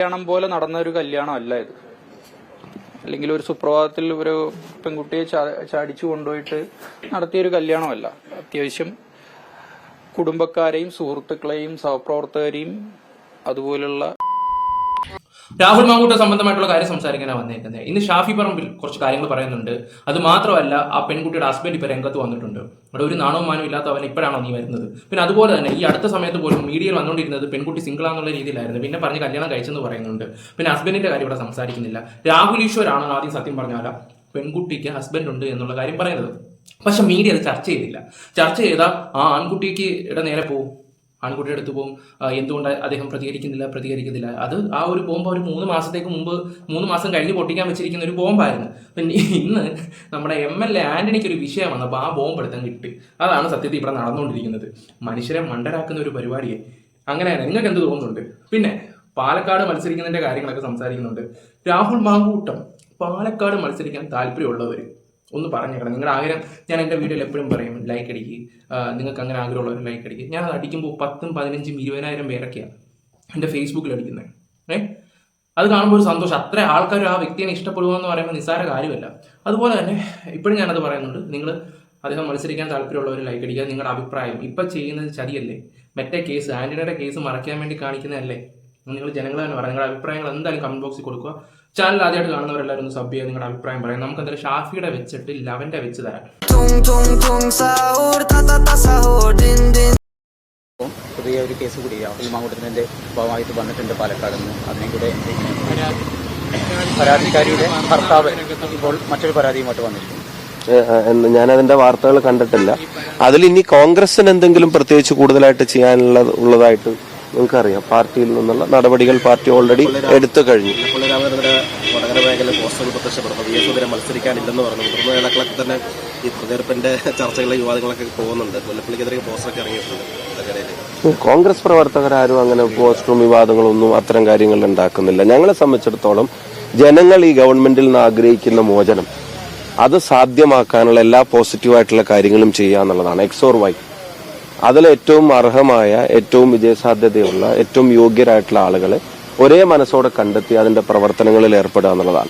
കല്യാണം പോലെ നടന്ന ഒരു കല്യാണം അല്ല ഇത്. അല്ലെങ്കിൽ ഒരു സുപ്രഭാതത്തിൽ ഒരു പെൺകുട്ടിയെ ചാടിച്ചു കൊണ്ടുപോയിട്ട് നടത്തിയ ഒരു കല്യാണമല്ല. അത്യാവശ്യം കുടുംബക്കാരെയും സുഹൃത്തുക്കളെയും സഹപ്രവർത്തകരെയും അതുപോലുള്ള രാഹുൽ മാങ്കൂട്ട സംബന്ധമായിട്ടുള്ള കാര്യം സംസാരിക്കാനാണ് വന്നേക്കുന്നത് ഇന്ന് ഷാഫി പറമ്പിൽ കുറച്ച് കാര്യങ്ങൾ പറയുന്നുണ്ട്. അത് മാത്രമല്ല ആ പെൺകുട്ടിയുടെ ഹസ്ബൻഡ് ഇപ്പൊ രംഗത്ത് വന്നിട്ടുണ്ട്. അവിടെ ഒരു നാണവും മാനവും ഇല്ലാത്തവൻ ഇപ്പോഴാണോ നീ വരുന്നത്? പിന്നെ അതുപോലെ തന്നെ ഈ അടുത്ത സമയത്ത് പോലും മീഡിയയിൽ വന്നുകൊണ്ടിരുന്നത് പെൺകുട്ടി സിംഗിൾ ആണെന്നുള്ള രീതിയിലായിരുന്നു. പിന്നെ പറഞ്ഞ് കല്യാണം കഴിച്ചെന്ന് പറയുന്നുണ്ട്. പിന്നെ ഹസ്ബൻഡിന്റെ കാര്യം ഇവിടെ സംസാരിക്കുന്നില്ല. രാഹുൽ ഈശ്വരാണ് ആദ്യം സത്യം പറഞ്ഞാല പെൺകുട്ടിക്ക് ഹസ്ബൻഡ് ഉണ്ട് എന്നുള്ള കാര്യം പറയുന്നത്. പക്ഷെ മീഡിയ അത് ചർച്ച ചെയ്തില്ല. ചർച്ച ചെയ്താൽ ആ ആൺകുട്ടിക്ക് ഇട നേരെ പോവും. ആൺകുട്ടിയുടെ അടുത്ത് പോകും. എന്തുകൊണ്ട് അദ്ദേഹം പ്രതികരിക്കുന്നില്ല? പ്രതികരിക്കുന്നില്ല. അത് ആ ഒരു ബോംബ് ഒരു മൂന്ന് മാസത്തേക്ക് മുമ്പ് മൂന്ന് മാസം കഴിഞ്ഞ് പൊട്ടിക്കാൻ വെച്ചിരിക്കുന്ന ഒരു ബോംബായിരുന്നു. പിന്നെ ഇന്ന് നമ്മുടെ എം എൽ എ ആന്റണിക്ക് ഒരു വിഷയം വന്നപ്പോൾ ആ ബോംബ് എടുത്താൽ കിട്ടി അതാണ് സത്യത്തിൽ ഇവിടെ നടന്നുകൊണ്ടിരിക്കുന്നത്. മനുഷ്യരെ മണ്ടരാക്കുന്ന ഒരു പരിപാടിയെ. അങ്ങനെയാണ് നിങ്ങൾക്ക് എന്ത് തോന്നുന്നുണ്ട്? പിന്നെ പാലക്കാട് മത്സരിക്കുന്നതിന്റെ കാര്യങ്ങളൊക്കെ സംസാരിക്കുന്നുണ്ട്. രാഹുൽ മാങ്കൂട്ടം പാലക്കാട് മത്സരിക്കാൻ താല്പര്യമുള്ളവർ ഒന്ന് പറഞ്ഞേക്കണം നിങ്ങളുടെ ആഗ്രഹം ഞാൻ എന്റെ വീഡിയോയിൽ എപ്പോഴും പറയും ലൈക്ക് അടിക്കുക നിങ്ങൾക്ക് അങ്ങനെ ആഗ്രഹമുള്ളവർ ലൈക്ക് അടിക്കുക ഞാൻ അത് അടിക്കുമ്പോൾ പത്തും പതിനഞ്ചും ഇരുപതിനായിരം പേരൊക്കെയാണ് എന്റെ ഫേസ്ബുക്കിൽ അടിക്കുന്നത് ഏ? അത് കാണുമ്പോൾ ഒരു സന്തോഷം. അത്ര ആൾക്കാർ ആ വ്യക്തിയെ ഇഷ്ടപ്പെടുക എന്ന് പറയുമ്പോൾ നിസ്സാര കാര്യമല്ല. അതുപോലെ തന്നെ ഇപ്പോഴും ഞാനത് പറയുന്നുണ്ട്. നിങ്ങൾ അദ്ദേഹം മത്സരിക്കാൻ താല്പര്യമുള്ളവർ ലൈക്ക് അടിക്കുക. നിങ്ങളുടെ അഭിപ്രായം ഇപ്പം ചെയ്യുന്നത് ചതിയല്ലേ? മറ്റേ കേസ് ആന്റണിയുടെ കേസ് മറയ്ക്കാൻ വേണ്ടി കാണിക്കുന്നതല്ലേ? നിങ്ങൾ ജനങ്ങൾ തന്നെ പറയാം നിങ്ങളുടെ അഭിപ്രായങ്ങൾ എന്തായാലും കമന്റ് ബോക്സിൽ കൊടുക്കുക. ചാനൽ ആദ്യമായിട്ട് കാണുന്നവരെല്ലാവരും ഒന്ന് സബ് ചെയ്യുക നിങ്ങളുടെ അഭിപ്രായം പറയാം നമുക്ക് എന്തായാലും ഷാഫിയുടെ വെച്ചിട്ട് ലവന്റെ വെച്ച് തരാം. പുതിയ ഒരു കേസ് കൂടി. രാഹുൽ മാങ്കൂട്ടത്തിന്റെ ഭാഗമായിട്ട് വന്നിട്ടുണ്ട് പാലക്കാട് നിന്ന്. അതിനെ കൂടെ പരാതിക്കാരിയുടെ ഭർത്താവ് ഇപ്പോൾ മറ്റൊരു പരാതിയുമായിട്ട് വന്നിട്ടുണ്ട്. ഞാൻ അതിന്റെ വാർത്തകൾ കണ്ടിട്ടില്ല. അതിൽ ഇനി കോൺഗ്രസിന് എന്തെങ്കിലും പ്രത്യേകിച്ച് കൂടുതലായിട്ട് ചെയ്യാനുള്ള ഉള്ളതായിട്ട് നിങ്ങൾക്കറിയാം. പാർട്ടിയിൽ നിന്നുള്ള നടപടികൾ പാർട്ടി ഓൾറെഡി എടുത്തു കഴിഞ്ഞു. വടകര മേഖല പോസ്റ്ററുകൾ പ്രത്യക്ഷപ്പെടുന്നു. വി എസ് സുധീരൻ മത്സരിക്കാനില്ലെന്ന് പറഞ്ഞു. മുതിർന്ന നേതാക്കളൊക്കെ തന്നെ ഈ തെരഞ്ഞെടുപ്പിന്റെ ചർച്ചകളിലെ വിവാദങ്ങളൊക്കെ പോകുന്നുണ്ട്. മുല്ലപ്പള്ളിക്കെതിരെ പോസ്റ്ററൊക്കെ ഇറങ്ങിയിട്ടുണ്ട്. കോൺഗ്രസ് പ്രവർത്തകരാരും അങ്ങനെ പോസ്റ്ററും വിവാദങ്ങളൊന്നും അത്തരം കാര്യങ്ങൾ ഉണ്ടാക്കുന്നില്ല. ഞങ്ങളെ സംബന്ധിച്ചിടത്തോളം ജനങ്ങൾ ഈ ഗവൺമെന്റിൽ നിന്ന് ആഗ്രഹിക്കുന്ന മോചനം. അത് സാധ്യമാക്കാനുള്ള എല്ലാ പോസിറ്റീവായിട്ടുള്ള കാര്യങ്ങളും ചെയ്യുക എന്നുള്ളതാണ് എക്സ് ഓർ വൈ അതിൽ ഏറ്റവും അർഹമായ ഏറ്റവും വിജയസാധ്യതയുള്ള ഏറ്റവും യോഗ്യരായിട്ടുള്ള ആളുകളെ ഒരേ മനസ്സോടെ കണ്ടെത്തി അതിന്റെ പ്രവർത്തനങ്ങളിൽ ഏർപ്പെടുക എന്നുള്ളതാണ്.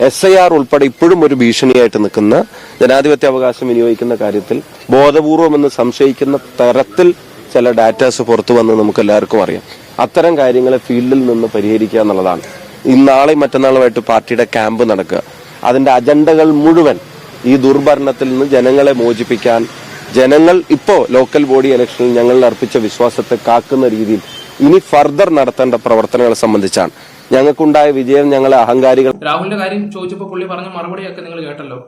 എസ് ഐ ആർ ഉൾപ്പെടെ ഇപ്പോഴും ഒരു ഭീഷണിയായിട്ട് നിൽക്കുന്ന ജനാധിപത്യ അവകാശം വിനിയോഗിക്കുന്ന കാര്യത്തിൽ ബോധപൂർവം എന്ന് സംശയിക്കുന്ന തരത്തിൽ ചില ഡാറ്റാസ് പുറത്തു വന്ന് നമുക്ക് എല്ലാവർക്കും അറിയാം. അത്തരം കാര്യങ്ങളെ ഫീൽഡിൽ നിന്ന് പരിഹരിക്കുക എന്നുള്ളതാണ്. ഇന്നാളെയും മറ്റന്നാളുമായിട്ട് പാർട്ടിയുടെ ക്യാമ്പ് നടക്കുക. അതിന്റെ അജണ്ടകൾ മുഴുവൻ ഈ ദുർഭരണത്തിൽ നിന്ന് ജനങ്ങളെ മോചിപ്പിക്കാൻ ജനങ്ങൾ ഇപ്പോ ലോക്കൽ ബോഡി ഇലക്ഷനിൽ ഞങ്ങളിൽ അർപ്പിച്ച വിശ്വാസത്തെ കാക്കുന്ന രീതിയിൽ ഇനി ഫർദർ നടത്തേണ്ട പ്രവർത്തനങ്ങളെ സംബന്ധിച്ചാണ്. ഞങ്ങൾക്കുണ്ടായ വിജയം ഞങ്ങളെ അഹങ്കാരികൾ രാഹുലിന്റെ കാര്യം ചോദിച്ചപ്പോൾ പുള്ളി പറഞ്ഞ മറുപടിയൊക്കെ നിങ്ങൾ കേട്ടല്ലോ.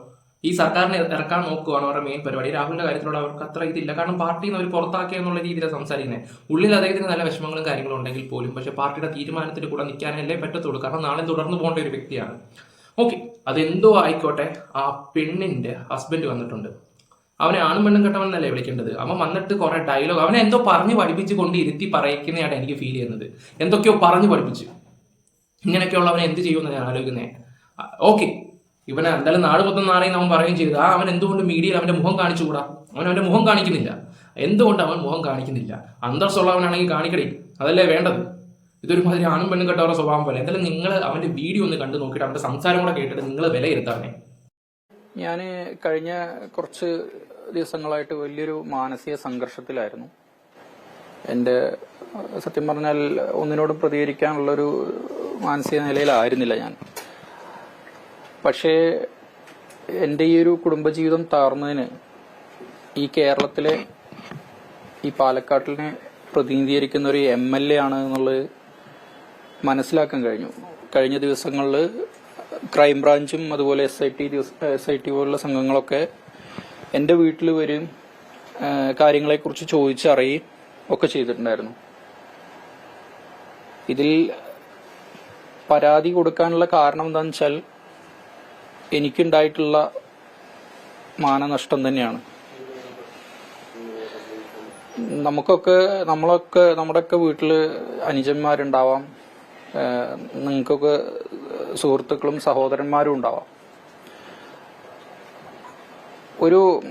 ഈ സർക്കാരിനെ ഇറക്കാൻ നോക്കുകയാണ് അവരുടെ മെയിൻ പരിപാടി. രാഹുലിന്റെ കാര്യത്തിലുള്ള അവർക്ക് അത്ര ഇതില്ല. കാരണം പാർട്ടിയിൽ നിന്ന് അവർ പുറത്താക്കിയ എന്നുള്ള രീതിയിലാണ് സംസാരിക്കുന്നത് ഉള്ളിൽ അദ്ദേഹത്തിന് നല്ല വിഷമങ്ങളും കാര്യങ്ങളും ഉണ്ടെങ്കിൽ പോലും പക്ഷെ പാർട്ടിയുടെ തീരുമാനത്തിൽ കൂടെ നിൽക്കാനല്ലേ പറ്റത്തുള്ളൂ. കാരണം നാളെ തുടർന്ന് പോകേണ്ട ഒരു വ്യക്തിയാണ്. ഓക്കെ. അതെന്തോ ആയിക്കോട്ടെ. ആ പെണ്ണിന്റെ ഹസ്ബൻഡ് വന്നിട്ടുണ്ട്. അവനെ ആണും പെണ്ണും കെട്ടവനെന്നല്ലേ വിളിക്കേണ്ടത്? അവൻ വന്നിട്ട് കുറെ ഡയലോഗ് അവനെ എന്തോ പറഞ്ഞു പഠിപ്പിച്ച് കൊണ്ട് ഇരുത്തി പറയിക്കുന്നതാണ് എനിക്ക് ഫീൽ ചെയ്യുന്നത്. എന്തൊക്കെയോ പറഞ്ഞു പഠിപ്പിച്ച്. ഇങ്ങനെയൊക്കെയുള്ളവനെ എന്ത് ചെയ്യുമെന്ന് ഞാൻ ആലോചിക്കുന്നേ. ഓക്കെ ഇവനെ എന്തായാലും നാട് മൊത്തം നാളെയും അവൻ പറയുകയും ചെയ്തു. ആ അവൻ എന്തുകൊണ്ട് മീഡിയയിൽ അവന്റെ മുഖം കാണിച്ചുകൂടാ? അവൻ അവന്റെ മുഖം കാണിക്കുന്നില്ല. എന്തുകൊണ്ട് അവൻ മുഖം കാണിക്കുന്നില്ല? അന്തസ്സുള്ളവനാണെങ്കിൽ കാണിക്കണേ അതല്ലേ വേണ്ടത്? ഇതൊരു മാതിരി ആണും പെണ്ണും കെട്ടവരുടെ സ്വഭാവം പോലെ. എന്തായാലും നിങ്ങൾ അവന്റെ വീഡിയോ ഒന്ന് കണ്ടു നോക്കിയിട്ട് അവന്റെ സംസാരം കൂടെ കേട്ടിട്ട് നിങ്ങൾ വിലയിരുത്താറേ ഞാൻ കഴിഞ്ഞ കുറച്ച് ദിവസങ്ങളായിട്ട് വലിയൊരു മാനസിക സംഘർഷത്തിലായിരുന്നു. എന്റെ സത്യം പറഞ്ഞാൽ ഒന്നിനോടും പ്രതികരിക്കാനുള്ളൊരു മാനസിക നിലയിലായിരുന്നില്ല ഞാൻ. പക്ഷേ എന്റെ ഈ ഒരു കുടുംബജീവിതം തകർന്നതിന് ഈ കേരളത്തിലെ ഈ പാലക്കാട്ടിനെ പ്രതിനിധീകരിക്കുന്ന ഒരു എം എൽ എ ആണ് എന്നുള്ളത് മനസ്സിലാക്കാൻ കഴിഞ്ഞു. കഴിഞ്ഞ ദിവസങ്ങളിൽ ക്രൈംബ്രാഞ്ചും അതുപോലെ S I T S I T പോലുള്ള സംഘങ്ങളൊക്കെ എന്റെ വീട്ടിൽ വരും കാര്യങ്ങളെ കാര്യങ്ങളെക്കുറിച്ച് ചോദിച്ചറിയും ഒക്കെ ചെയ്തിട്ടുണ്ടായിരുന്നു. ഇതിൽ പരാതി കൊടുക്കാനുള്ള കാരണം എന്താണെന്ന് വെച്ചാൽ എനിക്കുണ്ടായിട്ടുള്ള മാനനഷ്ടം തന്നെയാണ്. നമുക്കൊക്കെ നമ്മളൊക്കെ നമ്മുടെയൊക്കെ വീട്ടിൽ അനുജന്മാരുണ്ടാവാം നിങ്ങൾക്കൊക്കെ സുഹൃത്തുക്കളും സഹോദരന്മാരും ഉണ്ടാവാം. ഒരു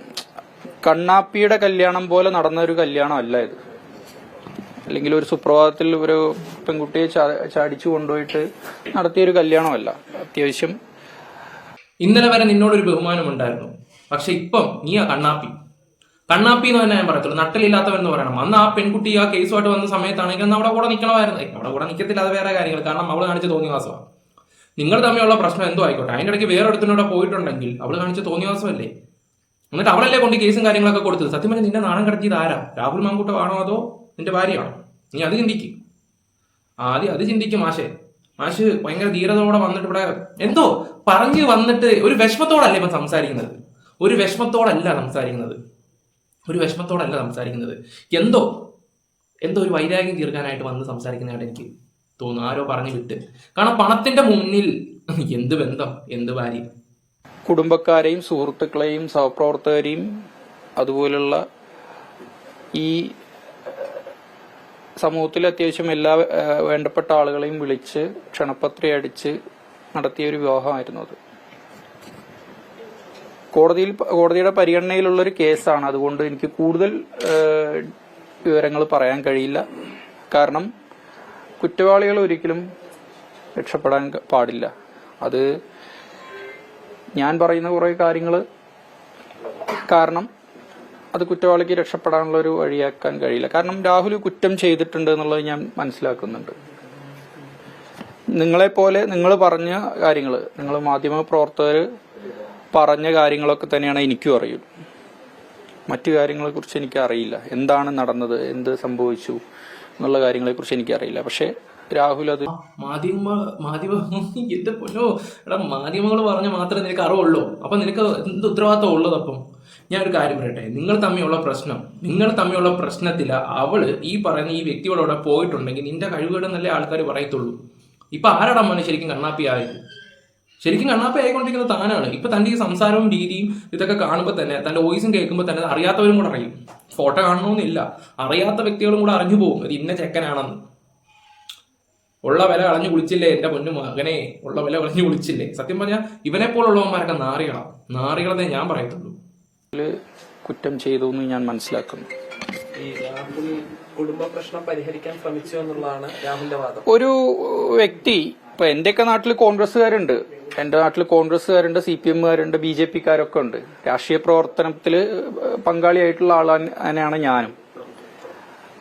കണ്ണാപ്പിയുടെ കല്യാണം പോലെ നടന്ന ഒരു കല്യാണം അല്ല ഇത്. അല്ലെങ്കിൽ ഒരു സുപ്രഭാതത്തിൽ ഒരു പെൺകുട്ടിയെ ചാടിച്ചു കൊണ്ടുപോയിട്ട് നടത്തിയ ഒരു കല്യാണമല്ല. അത്യാവശ്യം ഇന്നലെ വരെ നിന്നോടൊരു ബഹുമാനം ഉണ്ടായിരുന്നു പക്ഷെ ഇപ്പം നീ ആ കണ്ണാപ്പി. കണ്ണാപ്പി എന്ന് തന്നെ ഞാൻ പറയത്തുള്ളൂ. നട്ടലില്ലാത്തവൻ എന്ന് പറയണം. അന്ന് ആ പെൺകുട്ടി ആ കേസുമായിട്ട് വന്ന സമയത്താണെങ്കിൽ അന്ന് അവിടെ കൂടെ നിൽക്കണമായിരുന്നു അവിടെ കൂടെ നിൽക്കത്തില്ല അത് വേറെ കാര്യങ്ങൾ. കാരണം അവൾ കാണിച്ച തോന്നിയവാസമാണ് നിങ്ങൾ തമ്മിലുള്ള പ്രശ്നം എന്തോ ആയിക്കോട്ടെ. അതിന്റെ ഇടയ്ക്ക് വേറെ ഇടത്തിനൂടെ പോയിട്ടുണ്ടെങ്കിൽ അവൾ കാണിച്ച തോന്നിവാസമല്ലേ എന്നിട്ട് അവളല്ലേ കൊണ്ട് കേസും കാര്യങ്ങളൊക്കെ കൊടുത്തത്? സത്യം പറഞ്ഞാൽ നിന്നെ നാണം കടത്തിയത് ആരാ? രാഹുൽ മാങ്കൂട്ടമാണോ അതോ നിന്റെ ഭാര്യയാണോ? നീ അത് ചിന്തിക്കും. ആദ്യം അത് ചിന്തിക്കും മാഷെ. മാഷ് ഭയങ്കര ധീരതയോടെ വന്നിട്ട് ഇവിടെ എന്തോ പറഞ്ഞു വന്നിട്ട് ഒരു വിഷമത്തോടല്ല ഇപ്പം സംസാരിക്കുന്നത്? ഒരു വിഷമത്തോടല്ല സംസാരിക്കുന്നത്. ഒരു വിഷമത്തോടല്ല സംസാരിക്കുന്നത്. എന്തോ എന്തോ ഒരു വൈരാഗ്യം തീർക്കാനായിട്ട് വന്ന് സംസാരിക്കുന്നതായിട്ട് എനിക്ക് തോന്നുന്നു. ആരോ പറഞ്ഞു വിട്ട്. കാരണം പണത്തിന്റെ മുന്നിൽ എന്ത് ബന്ധം? എന്ത് ഭാര്യ? കുടുംബക്കാരെയും സുഹൃത്തുക്കളെയും സഹപ്രവർത്തകരെയും അതുപോലുള്ള ഈ സമൂഹത്തിൽ അത്യാവശ്യം എല്ലാ വേണ്ടപ്പെട്ട ആളുകളെയും വിളിച്ച് ക്ഷണപത്രി അടിച്ച് നടത്തിയ ഒരു വിവാഹമായിരുന്നു അത്. കോടതിയിൽ കോടതിയുടെ പരിഗണനയിലുള്ള ഒരു കേസാണ്. അതുകൊണ്ട് എനിക്ക് കൂടുതൽ വിവരങ്ങൾ പറയാൻ കഴിയില്ല. കാരണം കുറ്റവാളികൾ ഒരിക്കലും രക്ഷപ്പെടാൻ പാടില്ല. അത് ഞാൻ പറയുന്ന കുറേ കാര്യങ്ങൾ കാരണം അത് കുറ്റവാളിക്ക് രക്ഷപ്പെടാനുള്ള ഒരു വഴിയാക്കാൻ കഴിയില്ല. കാരണം രാഹുൽ കുറ്റം ചെയ്തിട്ടുണ്ട് എന്നുള്ളത് ഞാൻ മനസ്സിലാക്കുന്നുണ്ട്. നിങ്ങളെപ്പോലെ നിങ്ങൾ പറഞ്ഞ കാര്യങ്ങൾ നിങ്ങൾ മാധ്യമ പ്രവർത്തകർ പറഞ്ഞ കാര്യങ്ങളൊക്കെ തന്നെയാണ് എനിക്കും അറിയൂ. മറ്റു കാര്യങ്ങളെക്കുറിച്ച് എനിക്ക് അറിയില്ല എന്താണ് നടന്നത്? എന്ത് സംഭവിച്ചു? എന്നുള്ള കാര്യങ്ങളെ കാര്യങ്ങളെക്കുറിച്ച് എനിക്കറിയില്ല. പക്ഷേ രാഹുൽ അത് മാധ്യമ മാധ്യമ എന്റെ പൊന്നോ. എടാ മാധ്യമങ്ങൾ പറഞ്ഞ മാത്രമേ നിനക്ക് അറിവുള്ളൂ. അപ്പൊ നിനക്ക് എന്ത് ഉത്തരവാദിത്തം ഉള്ളത് അപ്പം? ഞാൻ ഒരു കാര്യം പറയട്ടെ. നിങ്ങൾ തമ്മിലുള്ള പ്രശ്നം നിങ്ങൾ തമ്മിലുള്ള പ്രശ്നത്തിൽ അവൾ ഈ പറയുന്ന ഈ വ്യക്തികളോടെ പോയിട്ടുണ്ടെങ്കിൽ നിന്റെ കഴിവുകേടെന്നല്ലേ ആൾക്കാർ പറയത്തുള്ളൂ. ഇപ്പൊ ആരാടാ മോനെ ശരിക്കും കണ്ണാപ്പി ആയത്? ശരിക്കും കണ്ണാപ്പി ആയിക്കൊണ്ടിരിക്കുന്നത് താനാണ്. ഇപ്പൊ തന്റെ ഈ സംസാരവും രീതിയും ഇതൊക്കെ കാണുമ്പോൾ തന്നെ തന്റെ വോയിസും കേൾക്കുമ്പോൾ തന്നെ അറിയാത്തവരും കൂടെ അറിയും. ഫോട്ടോ കാണണമെന്നില്ല. അറിയാത്ത വ്യക്തികളും കൂടെ അറിഞ്ഞു പോകും. ഇത് ഇന്ന ചെക്കനാണെന്ന്. ഉള്ള വില കളഞ്ഞു കുളിച്ചില്ലേ എന്റെ പൊന്നു മകനെ ഉള്ള വില കളഞ്ഞു കുളിച്ചില്ലേ? സത്യം പറഞ്ഞാൽ ഇവനെ പോലുള്ളവന്മാരൊക്കെ നാറികളാ നാറികളെന്നേ ഞാൻ പറയത്തുള്ളൂ. കുറ്റം ചെയ്തു എന്ന് ഞാൻ മനസ്സിലാക്കുന്നു. ഈ രാഹുൽ കുടുംബ പ്രശ്നം പരിഹരിക്കാൻ ശ്രമിച്ചു എന്നുള്ളതാണ് രാഹുലിന്റെ വാദം. ഒരു വ്യക്തി ഇപ്പൊ എന്റെയൊക്കെ നാട്ടിൽ കോൺഗ്രസ്സുകാരുണ്ട്. എന്റെ നാട്ടിൽ കോൺഗ്രസ്സുകാരുണ്ട് സി പി എമ്മുകാരുണ്ട് ബി ജെ പിക്കാരൊക്കെ ഉണ്ട്. രാഷ്ട്രീയ പ്രവർത്തനത്തിൽ പങ്കാളിയായിട്ടുള്ള ആളാണ് ഞാനും.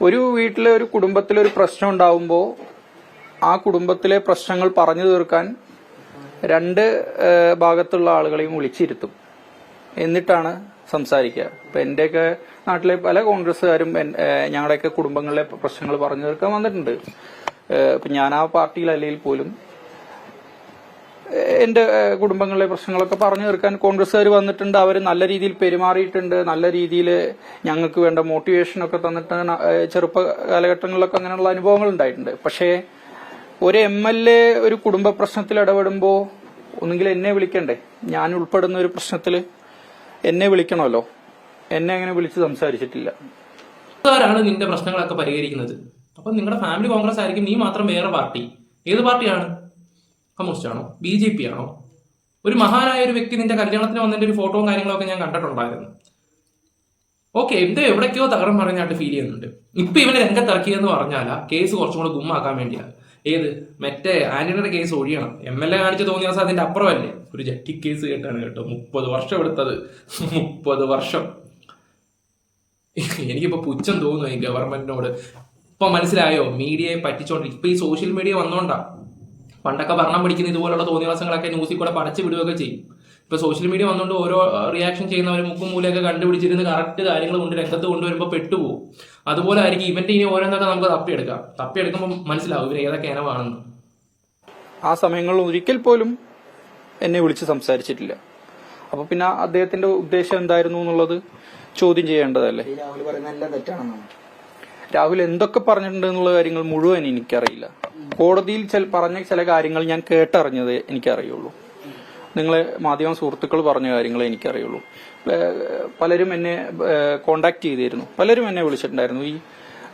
ഒരു വീട്ടിലെ ഒരു കുടുംബത്തിലൊരു പ്രശ്നം ഉണ്ടാവുമ്പോൾ ആ കുടുംബത്തിലെ പ്രശ്നങ്ങൾ പറഞ്ഞു തീർക്കാൻ രണ്ട് ഭാഗത്തുള്ള ആളുകളെയും വിളിച്ചിരുത്തും. എന്നിട്ടാണ് സംസാരിക്കുക. ഇപ്പൊ എന്റെയൊക്കെ നാട്ടിലെ പല കോൺഗ്രസ്സുകാരും ഞങ്ങളുടെയൊക്കെ കുടുംബങ്ങളിലെ പ്രശ്നങ്ങൾ പറഞ്ഞു തീർക്കാൻ വന്നിട്ടുണ്ട്. ഇപ്പൊ ഞാൻ ആ പാർട്ടിയിലല്ലെങ്കിൽ പോലും എന്റെ കുടുംബങ്ങളിലെ പ്രശ്നങ്ങളൊക്കെ പറഞ്ഞു തീർക്കാൻ കോൺഗ്രസ്സുകാർ വന്നിട്ടുണ്ട്. അവർ നല്ല രീതിയിൽ പെരുമാറിയിട്ടുണ്ട്. നല്ല രീതിയിൽ ഞങ്ങൾക്ക് വേണ്ട മോട്ടിവേഷനൊക്കെ തന്നിട്ട് ചെറുപ്പ കാലഘട്ടങ്ങളിലൊക്കെ അങ്ങനെയുള്ള അനുഭവങ്ങൾ ഉണ്ടായിട്ടുണ്ട്. പക്ഷേ ഒരു എം എൽ എ ഒരു കുടുംബ പ്രശ്നത്തിൽ ഇടപെടുമ്പോൾ ഒന്നുകിൽ എന്നെ വിളിക്കണ്ടേ? ഞാൻ ഉൾപ്പെടുന്ന ഒരു പ്രശ്നത്തിൽ എന്നെ വിളിക്കണമല്ലോ. എന്നെ അങ്ങനെ വിളിച്ച് സംസാരിച്ചിട്ടില്ല. ആരാണ് നിന്റെ പ്രശ്നങ്ങളൊക്കെ പരിഹരിക്കുന്നത്? അപ്പൊ നിങ്ങളുടെ ഫാമിലി കോൺഗ്രസ് ആയിരിക്കും നീ മാത്രം വേറെ പാർട്ടി. ഏത് പാർട്ടിയാണ്? കമ്മ്യൂണിസ്റ്റ് ആണോ? ബി ജെ പി ആണോ? ഒരു മഹാനായ ഒരു വ്യക്തി നിന്റെ കല്യാണത്തിന് വന്നതിന്റെ ഒരു ഫോട്ടോയും കാര്യങ്ങളൊക്കെ ഞാൻ കണ്ടിട്ടുണ്ടായിരുന്നു. ഓക്കെ എന്തോ എവിടേക്കോ തകരം പറഞ്ഞായിട്ട് ഫീൽ ചെയ്യുന്നുണ്ട്. ഇപ്പൊ ഇവന് രംഗത്തിറക്കിയെന്ന് പറഞ്ഞാലാ കേസ് കുറച്ചും കൂടെ ഗുമ്മാക്കാൻ വേണ്ടിയാ. ഏത്? മറ്റേ ആന്റണിയുടെ കേസ് ഒഴിയണം. എം എൽ എ കാണിച്ച് തോന്നിയ ദിവസം അതിന്റെ അപ്പുറമല്ലേ? ഒരു ജട്ടി കേസ് കേട്ടാണ് കേട്ടോ. മുപ്പത് വർഷം എടുത്തത്. മുപ്പത് വർഷം. എനിക്കിപ്പോ പുച്ഛം തോന്നുന്നു ഈ ഗവൺമെന്റിനോട് ഇപ്പൊ മനസ്സിലായോ? മീഡിയയെ പറ്റിച്ചോണ്ട് ഇപ്പൊ ഈ സോഷ്യൽ മീഡിയ വന്നോണ്ടാ. പണ്ടൊക്കെ ഭരണം പിടിക്കുന്ന ഇതുപോലുള്ള തോന്നിയവാസങ്ങളൊക്കെ ന്യൂസിൽ കൂടെ പടച്ചു വിടുകയൊക്കെ ചെയ്യും. ഇപ്പൊ സോഷ്യൽ മീഡിയ വന്നുകൊണ്ട് ഓരോ റിയാക്ഷൻ ചെയ്യുന്നവർ മുക്കും മൂലയൊക്കെ കണ്ടുപിടിച്ചിരുന്ന് കറക്റ്റ് കാര്യങ്ങൾ കൊണ്ട് രംഗത്ത് കൊണ്ടുവരുമ്പോൾ പെട്ടുപോകും അതുപോലെ ആയിരിക്കും ഇവന്റെ ഇനി ഓരോന്നൊക്കെ നമുക്ക് തപ്പിയെടുക്കാം. തപ്പിയെടുക്കുമ്പോൾ മനസ്സിലാവും ഇവർ ഏതൊക്കെ ഇനമാണെന്ന്. ആ സമയങ്ങളിൽ ഒരിക്കൽ പോലും എന്നെ വിളിച്ച് സംസാരിച്ചിട്ടില്ല. അപ്പൊ പിന്നെ അദ്ദേഹത്തിന്റെ ഉദ്ദേശം എന്തായിരുന്നു എന്നുള്ളത് ചോദ്യം ചെയ്യേണ്ടതല്ലേ? രാഹുൽ എന്തൊക്കെ പറഞ്ഞിട്ടുണ്ട് എന്നുള്ള കാര്യങ്ങൾ മുഴുവൻ എനിക്കറിയില്ല. കോടതിയിൽ പറഞ്ഞ ചില കാര്യങ്ങൾ ഞാൻ കേട്ടറിഞ്ഞത് എനിക്കറിയുള്ളൂ. നിങ്ങളെ മാധ്യമ സുഹൃത്തുക്കൾ പറഞ്ഞ കാര്യങ്ങൾ എനിക്കറിയുള്ളൂ. പലരും എന്നെ കോണ്ടാക്ട് ചെയ്തിരുന്നു. പലരും എന്നെ വിളിച്ചിട്ടുണ്ടായിരുന്നു. ഈ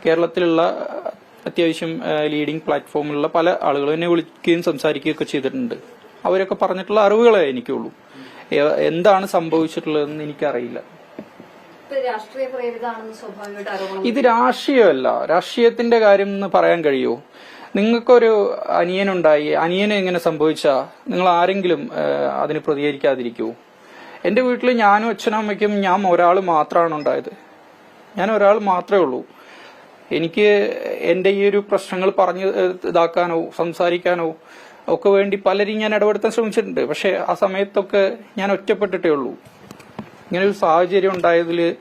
കേരളത്തിലുള്ള അത്യാവശ്യം ലീഡിംഗ് പ്ലാറ്റ്ഫോമിലുള്ള പല ആളുകളും എന്നെ വിളിക്കുകയും സംസാരിക്കുകയൊക്കെ ചെയ്തിട്ടുണ്ട്. അവരൊക്കെ പറഞ്ഞിട്ടുള്ള അറിവുകളെ എനിക്കുള്ളൂ. എന്താണ് സംഭവിച്ചിട്ടുള്ളതെന്ന് എനിക്കറിയില്ല. ഇത് രാഷ്ട്രീയമല്ല. രാഷ്ട്രീയത്തിന്റെ കാര്യം എന്ന് പറയാൻ കഴിയുമോ? നിങ്ങൾക്കൊരു അനിയനുണ്ടായി അനിയന് ഇങ്ങനെ സംഭവിച്ച നിങ്ങൾ ആരെങ്കിലും അതിന് പ്രതികരിക്കാതിരിക്കൂ. എന്റെ വീട്ടിൽ ഞാനും അച്ഛനും അമ്മയ്ക്കും ഞാൻ ഒരാൾ മാത്രമാണ് ഉണ്ടായത്. ഞാൻ ഒരാൾ മാത്രമേ ഉള്ളൂ. എനിക്ക് എന്റെ ഈ ഒരു പ്രശ്നങ്ങൾ പറഞ്ഞു ഇതാക്കാനോ സംസാരിക്കാനോ ഒക്കെ വേണ്ടി പലരും ഞാൻ ഇടപെടുത്താൻ ശ്രമിച്ചിട്ടുണ്ട്. പക്ഷെ ആ സമയത്തൊക്കെ ഞാൻ ഒറ്റപ്പെട്ടിട്ടേ ഉള്ളൂ. ഇങ്ങനെ ഒരു സാഹചര്യം ഉണ്ടായതിൽ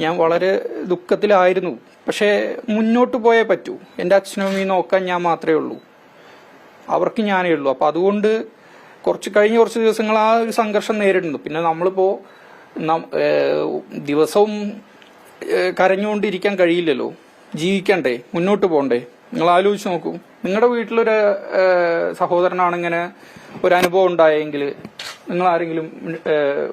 ഞാൻ വളരെ ദുഃഖത്തിലായിരുന്നു. പക്ഷേ മുന്നോട്ട് പോയേ പറ്റൂ. എന്റെ അച്ഛനും അമ്മയും നോക്കാൻ ഞാൻ മാത്രമേ ഉള്ളൂ. അവർക്ക് ഞാനേ ഉള്ളൂ. അപ്പൊ അതുകൊണ്ട് കുറച്ച് കഴിഞ്ഞ കുറച്ച് ദിവസങ്ങൾ ആ ഒരു സംഘർഷം നേരിടുന്നു. പിന്നെ നമ്മളിപ്പോ നം- ഏഹ് ദിവസവും കരഞ്ഞുകൊണ്ടിരിക്കാൻ കഴിയില്ലല്ലോ. ജീവിക്കണ്ടേ? മുന്നോട്ട് പോകണ്ടേ നിങ്ങൾ ആലോചിച്ച് നോക്കൂ. നിങ്ങളുടെ വീട്ടിലൊരു സഹോദരനാണിങ്ങനെ ഒരു അനുഭവം ഉണ്ടായെങ്കിൽ നിങ്ങൾ ആരെങ്കിലും ഏഹ്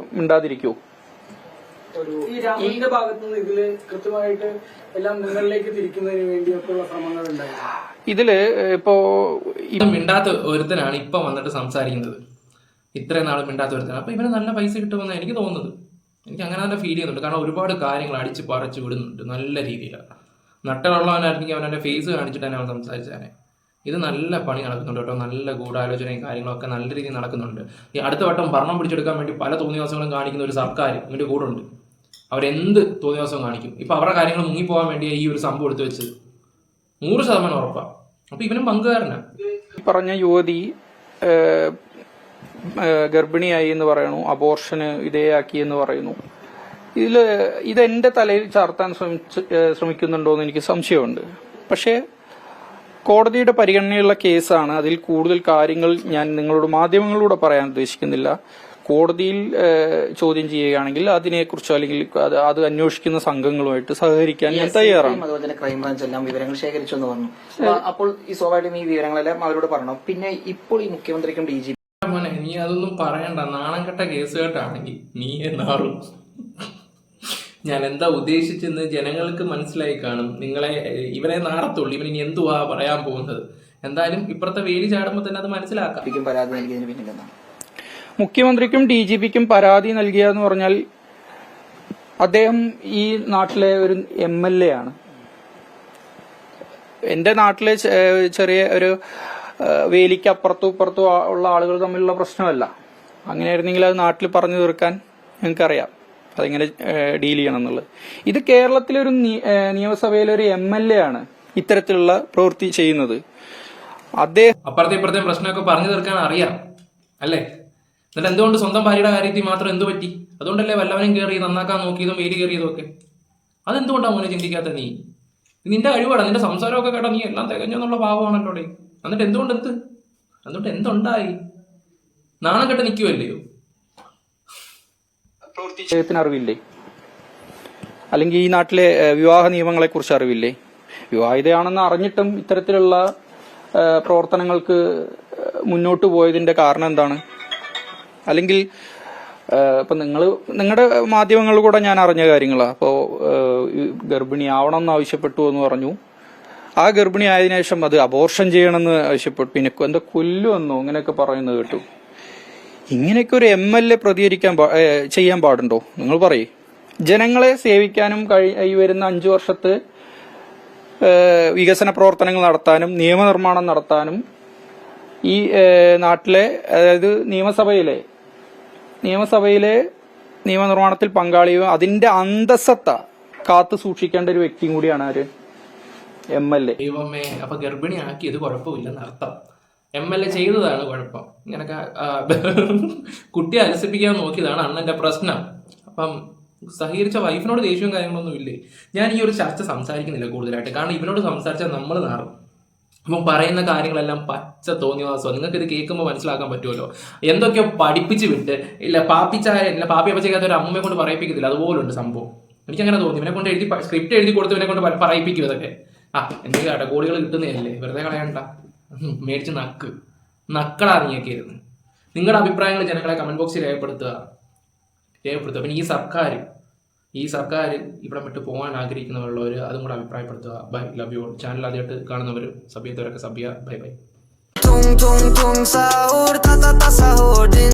മിണ്ടാതിരിക്കുമോ ഈ രാഹുലിന്റെ ഭാഗത്തു നിന്ന് ഇതിൽ കൃത്യമായിട്ട് എല്ലാം നിങ്ങളിലേക്ക് തിരിക്കുന്നതിന് വേണ്ടിയൊക്കെയുള്ള ശ്രമങ്ങൾ ഉണ്ടായിരുന്നു. ഇതിൽ ഇപ്പോ മിണ്ടാത്ത ഒരുത്തനാണ് ഇപ്പൊ വന്നിട്ട് സംസാരിക്കുന്നത്. ഇത്രയും നാൾ മിണ്ടാത്ത ഒരുത്തനാണ്. അപ്പൊ ഇവന് നല്ല പൈസ കിട്ടുമെന്ന് എനിക്ക് തോന്നുന്നത്. എനിക്ക് അങ്ങനെ തന്നെ ഫീൽ ചെയ്യുന്നുണ്ട്. കാരണം ഒരുപാട് കാര്യങ്ങൾ അടിച്ച് പറിച്ചു വിടുന്നുണ്ട് നല്ല രീതിയിലാണ് നട്ടലുള്ളവനായിരുന്നെങ്കിൽ അവൻ എന്റെ ഫേസ് കാണിച്ചിട്ട് തന്നെ അവൻ സംസാരിച്ചാനെ. ഇത് നല്ല പണി നടക്കുന്നുണ്ട് കേട്ടോ. നല്ല ഗൂഢാലോചനയും കാര്യങ്ങളൊക്കെ നല്ല രീതിയിൽ നടക്കുന്നുണ്ട്. ഈ അടുത്ത വട്ടം ഭരണം പിടിച്ചെടുക്കാൻ വേണ്ടി പല തോന്നിവാസങ്ങളും കാണിക്കുന്ന ഒരു സർക്കാർ ഇവന്റെ കൂടെ ഉണ്ട്. അവരെന്ത് തോന്നിയാസവും കാണിക്കും? ഇപ്പൊ അവരുടെ കാര്യങ്ങൾ മുങ്ങിപ്പോകാൻ വേണ്ടി ഈ ഒരു സംഭവം എടുത്തു വെച്ചത്. നൂറ് ശതമാനം ഉറപ്പാണ് അപ്പൊ ഇവനും പങ്കുകാരനാ. പറഞ്ഞ യുവതി ഗർഭിണിയായി എന്ന് പറയുന്നു അബോർഷന് ഇതേയാക്കി എന്ന് പറയുന്നു. ഇതിൽ ഇതെന്റെ തലയിൽ ചാർത്താൻ ശ്രമിച്ച് ശ്രമിക്കുന്നുണ്ടോ എന്ന് എനിക്ക് സംശയമുണ്ട്. പക്ഷേ കോടതിയുടെ പരിഗണനയുള്ള കേസാണ്. അതിൽ കൂടുതൽ കാര്യങ്ങൾ ഞാൻ നിങ്ങളോട് മാധ്യമങ്ങളിലൂടെ പറയാൻ ഉദ്ദേശിക്കുന്നില്ല. കോടതിയിൽ ചോദ്യം ചെയ്യുകയാണെങ്കിൽ അതിനെക്കുറിച്ചോ അല്ലെങ്കിൽ അത് അത് അന്വേഷിക്കുന്ന സംഘങ്ങളുമായിട്ട് സഹകരിക്കാൻ ഞാൻ തയ്യാറാണ്. അതുപോലെ തന്നെ ക്രൈംബ്രാഞ്ച് എല്ലാം വിവരങ്ങൾ ശേഖരിച്ചു എന്ന് പറഞ്ഞു. അപ്പോൾ ഈ സ്വാഭാവികം ഈ വിവരങ്ങളെല്ലാം അവരോട് പറഞ്ഞു പിന്നെ ഇപ്പോൾ ഈ മുഖ്യമന്ത്രിക്കും ഡി ജി മോനെ നീ അതൊന്നും പറയണ്ട. നാണം കെട്ട കേസ് കേട്ടാണെങ്കിൽ നീ എന്നാറും? ഞാൻ എന്താ ഉദ്ദേശിച്ചെന്ന് ജനങ്ങൾക്ക് മനസ്സിലായി കാണും. നിങ്ങളെ ഇവരെ ഇവനെ നാറത്തുള്ളൂ. ഇവൻ ഇനി എന്തുവാ പറയാൻ പോകുന്നത്? എന്തായാലും ഇപ്പുറത്തെ വേലി ചാടുമ്പോൾ തന്നെ അത് മനസ്സിലാക്കാം. പരാതി നൽകിയതിന് പിന്നിലെന്നാണ് മുഖ്യമന്ത്രിക്കും ഡി ജി പിക്കും പരാതി നൽകിയ എന്ന് പറഞ്ഞാൽ അദ്ദേഹം ഈ നാട്ടിലെ ഒരു എം എൽ എ ആണ്. എന്റെ നാട്ടിലെ ചെറിയ ഒരു വേലിക്ക് അപ്പുറത്തും ഇപ്പുറത്തും ഉള്ള ആളുകൾ തമ്മിലുള്ള പ്രശ്നമല്ല. അങ്ങനെയായിരുന്നെങ്കിൽ അത് നാട്ടിൽ പറഞ്ഞു തീർക്കാൻ ഞങ്ങൾക്കറിയാം. അതെങ്ങനെ ഡീൽ ചെയ്യണം എന്നുള്ളത്. ഇത് കേരളത്തിലെ ഒരു നിയമസഭയിലെ ഒരു എം എൽ എ ആണ് ഇത്തരത്തിലുള്ള പ്രവൃത്തി ചെയ്യുന്നത്. അദ്ദേഹം അപ്പുറത്തെ ഇപ്പുറത്തെ പ്രശ്നമൊക്കെ പറഞ്ഞു തീർക്കാൻ അറിയാം. അല്ലേ? എന്നിട്ട് എന്തുകൊണ്ട് സ്വന്തം ഭാര്യയുടെ കാര്യത്തിൽ മാത്രം എന്ത് പറ്റി? അതുകൊണ്ടല്ലേ വല്ലവനും കയറി നന്നാക്കാൻ നോക്കിയതും വേലി കയറിയതും ഒക്കെ അതെന്തുകൊണ്ടാണ് മോനെ ചിന്തിക്കാത്ത നീ? നിന്റെ കഴിവാണ് നിന്റെ സംസാരമൊക്കെ കേട്ടോ നീ എല്ലാം തികഞ്ഞെന്നുള്ള ഭാവമാണല്ലോ എന്നിട്ട് എന്തുകൊണ്ട് എന്ത്? എന്നിട്ട് എന്തുണ്ടായി? നാണം കെട്ട് നിൽക്കുമല്ലയോ അറിവില്ലേ? അല്ലെങ്കിൽ ഈ നാട്ടിലെ വിവാഹ നിയമങ്ങളെ കുറിച്ച് അറിവില്ലേ? വിവാഹിതയാണെന്ന് അറിഞ്ഞിട്ടും ഇത്തരത്തിലുള്ള പ്രവർത്തനങ്ങൾക്ക് മുന്നോട്ട് പോയതിന്റെ കാരണം എന്താണ്? അല്ലെങ്കിൽ ഇപ്പം നിങ്ങൾ നിങ്ങളുടെ മാധ്യമങ്ങളിൽ കൂടെ ഞാൻ അറിഞ്ഞ കാര്യങ്ങളാണ് അപ്പോൾ ഗർഭിണി ആവണം എന്ന് ആവശ്യപ്പെട്ടു എന്ന് പറഞ്ഞു. ആ ഗർഭിണി ആയതിനു ശേഷം അത് അബോർഷൻ ചെയ്യണമെന്ന് ആവശ്യപ്പെട്ടു. പിന്നെ എന്താ കൊല്ലുമെന്നോ അങ്ങനെയൊക്കെ പറയുന്നത് കേട്ടു. ഇങ്ങനെയൊക്കെ ഒരു എം എൽ എ പ്രതികരിക്കാൻ ചെയ്യാൻ പാടുണ്ടോ? നിങ്ങൾ പറയേ. ജനങ്ങളെ സേവിക്കാനും കഴി- വരുന്ന അഞ്ചു വർഷത്ത് വികസന പ്രവർത്തനങ്ങൾ നടത്താനും നിയമനിർമ്മാണം നടത്താനും ഈ നാട്ടിലെ അതായത് നിയമസഭയിലെ നിയമസഭയിലെ നിയമനിർമ്മാണത്തിൽ പങ്കാളിയും അതിന്റെ അന്തസ്സത്ത കാത്തു സൂക്ഷിക്കേണ്ട ഒരു വ്യക്തിയും കൂടിയാണ് ആര്? M L A. ദൈവമേ അപ്പൊ ഗർഭിണിയാക്കിയത് കുഴപ്പമില്ലെന്ന് അർത്ഥം. എം എൽ എ ചെയ്തതാണ് കുഴപ്പം. ഇങ്ങനൊക്കെ ആ, കുട്ടിയെ അലസിപ്പിക്കാൻ നോക്കിയതാണ് അണ്ണന്റെ പ്രശ്നം. അപ്പം സഹീരിച്ച വൈഫിനോട് ദേഷ്യവും കാര്യങ്ങളൊന്നും ഇല്ലേ? ഞാൻ ഈ ഒരു ചർച്ച സംസാരിക്കുന്നില്ല കൂടുതലായിട്ട്. കാരണം ഇവനോട് സംസാരിച്ചാൽ നമ്മൾ നാറും. അപ്പം പറയുന്ന കാര്യങ്ങളെല്ലാം പച്ച തോന്നിയവാസം നിങ്ങൾക്ക് ഇത് കേൾക്കുമ്പോൾ മനസ്സിലാക്കാൻ പറ്റുമല്ലോ. എന്തൊക്കെയോ പഠിപ്പിച്ച് വിട്ട് ഇല്ല പാപ്പിച്ചായ ഇല്ല പാപ്പി അപ്പച്ചയ്ക്കകത്ത് ഒരു അമ്മയെ കൊണ്ട് പറയിപ്പിക്കത്തില്ല. അതുപോലുണ്ട് സംഭവം. എനിക്കങ്ങനെ തോന്നി. ഇവനെ കൊണ്ട് എഴുതി സ്ക്രിപ്റ്റ് എഴുതി കൊടുത്ത് ഇവനെ കൊണ്ട് പറയിപ്പിക്കും ഇതൊക്കെ. ആ എന്തെങ്കിലും അടകോടികൾ കിട്ടുന്നതല്ലേ? വെറുതെ കളയണ്ട. മേടിച്ച് നക്ക്. നക്കളറിഞ്ഞൊക്കെ ഇരുന്ന് നിങ്ങളുടെ അഭിപ്രായങ്ങൾ ജനങ്ങളെ കമന്റ് ബോക്സിൽ രേഖപ്പെടുത്തുക. രേഖപ്പെടുത്തുക. പിന്നെ ഈ സർക്കാർ ഈ സർക്കാർ ഇവിടെ വിട്ട് പോകാൻ ആഗ്രഹിക്കുന്നവരുള്ളവർ അതും കൂടെ അഭിപ്രായപ്പെടുത്തുക. ബൈ ലവ് യു ചാനൽ ആദ്യമായിട്ട് കാണുന്നവർ സഭ്യത്തവരൊക്കെ സഭ്യ ബൈ ബൈ.